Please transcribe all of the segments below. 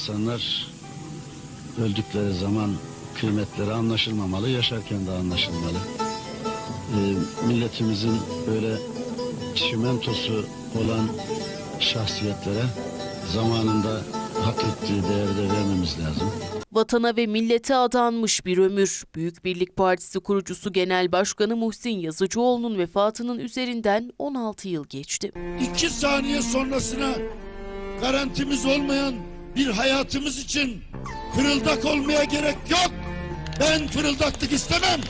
insanlar öldükleri zaman kıymetleri anlaşılmamalı, yaşarken de anlaşılmalı. Ee, milletimizin böyle çimentosu olan şahsiyetlere zamanında hak ettiği değeri de vermemiz lazım. Vatana ve millete adanmış bir ömür. Büyük Birlik Partisi kurucusu Genel Başkanı Muhsin Yazıcıoğlu'nun vefatının üzerinden 16 yıl geçti. iki saniye sonrasına garantimiz olmayan bir hayatımız için fırıldak olmaya gerek yok. Ben fırıldaklık istemem.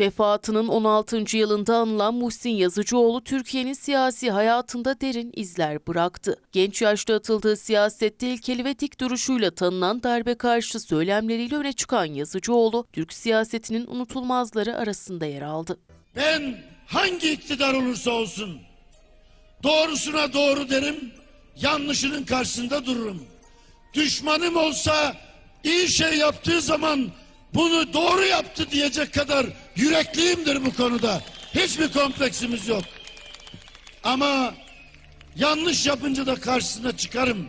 Vefatının 16. yılında anılan Muhsin Yazıcıoğlu Türkiye'nin siyasi hayatında derin izler bıraktı. Genç yaşta atıldığı siyasette ilkeli ve dik duruşuyla tanınan darbe karşı söylemleriyle öne çıkan Yazıcıoğlu, Türk siyasetinin unutulmazları arasında yer aldı. Ben hangi iktidar olursa olsun doğrusuna doğru derim, yanlışının karşısında dururum. Düşmanım olsa iyi şey yaptığı zaman bunu doğru yaptı diyecek kadar yürekliyimdir bu konuda. Hiçbir kompleksimiz yok. Ama yanlış yapınca da karşısına çıkarım.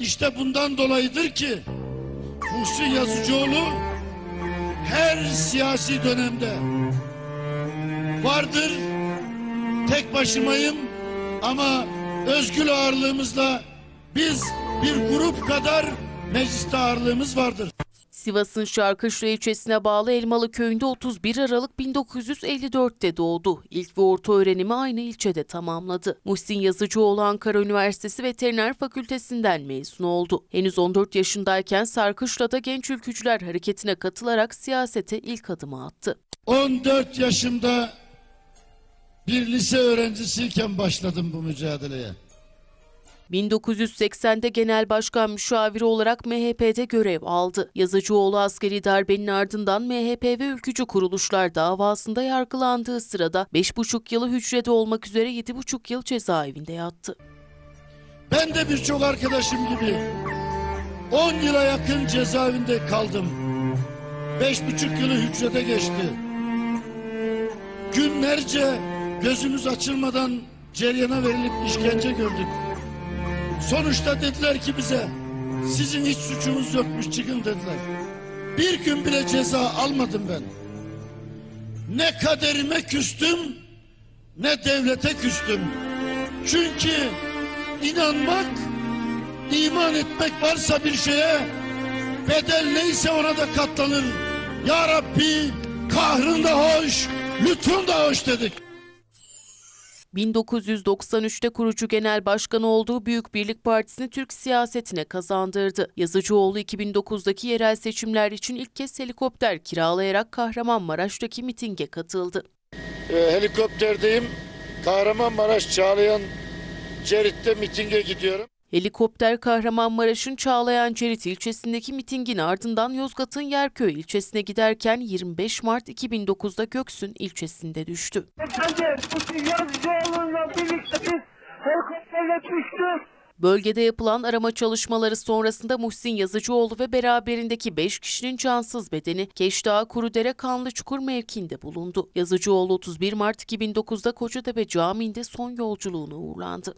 İşte bundan dolayıdır ki Muhsin Yazıcıoğlu her siyasi dönemde vardır. Tek başımayım ama özgül ağırlığımızla biz bir grup kadar mecliste ağırlığımız vardır. Sivas'ın Şarkışla ilçesine bağlı Elmalı köyünde 31 Aralık 1954'te doğdu. İlk ve orta öğrenimi aynı ilçede tamamladı. Muhsin Yazıcıoğlu Ankara Üniversitesi Veteriner Fakültesinden mezun oldu. Henüz 14 yaşındayken Sarkışla'da Genç Ülkücüler Hareketi'ne katılarak siyasete ilk adımı attı. 14 yaşımda bir lise öğrencisiyken başladım bu mücadeleye. 1980'de Genel Başkan Müşaviri olarak MHP'de görev aldı. Yazıcıoğlu askeri darbenin ardından MHP ve ülkücü kuruluşlar davasında yargılandığı sırada 5,5 yılı hücrede olmak üzere 7,5 yıl cezaevinde yattı. Ben de birçok arkadaşım gibi 10 yıla yakın cezaevinde kaldım. Beş buçuk yılı hücrede geçti. Günlerce gözümüz açılmadan ceryana verilip işkence gördük. Sonuçta dediler ki bize sizin hiç suçunuz yokmuş çıkın dediler. Bir gün bile ceza almadım ben. Ne kaderime küstüm ne devlete küstüm. Çünkü inanmak, iman etmek varsa bir şeye bedel neyse ona da katlanır. Ya Rabbi kahrın da hoş, lütfun da hoş dedik. 1993'te kurucu genel başkanı olduğu Büyük Birlik Partisi'ni Türk siyasetine kazandırdı. Yazıcıoğlu 2009'daki yerel seçimler için ilk kez helikopter kiralayarak Kahramanmaraş'taki mitinge katıldı. Ee, helikopterdeyim. Kahramanmaraş Çağlayan Cerit'te mitinge gidiyorum. Helikopter Kahramanmaraş'ın Çağlayan Cerit ilçesindeki mitingin ardından Yozgat'ın Yerköy ilçesine giderken 25 Mart 2009'da Göksün ilçesinde düştü. Efendim, bu Yazıcıoğlu'yla birlikte biz helikopterle düştük. Bölgede yapılan arama çalışmaları sonrasında Muhsin Yazıcıoğlu ve beraberindeki 5 kişinin cansız bedeni Keşdağ Kurudere Kanlıçukur mevkiinde bulundu. Yazıcıoğlu 31 Mart 2009'da Kocatepe Camii'nde son yolculuğuna uğurlandı.